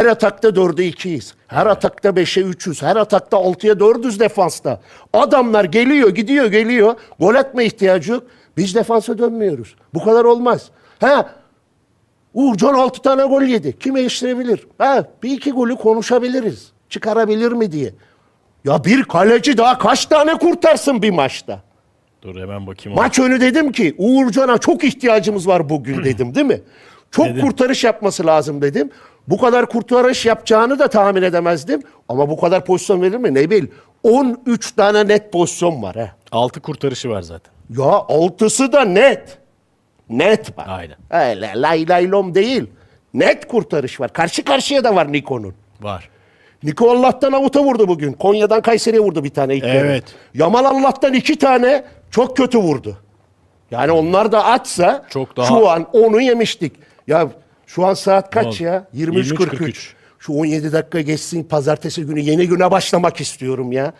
Her atakta 4'e 2'yiz. Her atakta 5'e 3'üz. Her atakta 6'ya 4'üz defansta. Adamlar geliyor, gidiyor, geliyor. Gol atma ihtiyacı yok. Biz defansa dönmüyoruz. Bu kadar olmaz. Ha, Uğurcan 6 tane gol yedi. Kim eleştirebilir? Ha, bir iki golü konuşabiliriz. Çıkarabilir mi diye. Ya bir kaleci daha kaç tane kurtarsın bir maçta? Dur hemen bakayım. Maç önü dedim ki Uğurcan'a çok ihtiyacımız var bugün dedim değil mi? Çok Dedim. kurtarış yapması lazım dedim. Bu kadar kurtarış yapacağını da tahmin edemezdim. Ama bu kadar pozisyon verir mi? Ne bil. 13 tane net pozisyon var ha. 6 kurtarışı var zaten. Ya altısı da net. Net var. Aynen. Öyle lay lay lom değil. Net kurtarış var. Karşı karşıya da var Niko'nun. Var. Niko Allah'tan avuta vurdu bugün. Konya'dan Kayseri'ye vurdu bir tane ilk. Evet. Yamal Allah'tan iki tane çok kötü vurdu. Yani onlar da atsa Çok daha- şu an onu yemiştik. Ya şu an saat kaç ya? 23.43. 23.43. Şu 17 dakika geçsin pazartesi günü yeni güne başlamak istiyorum ya.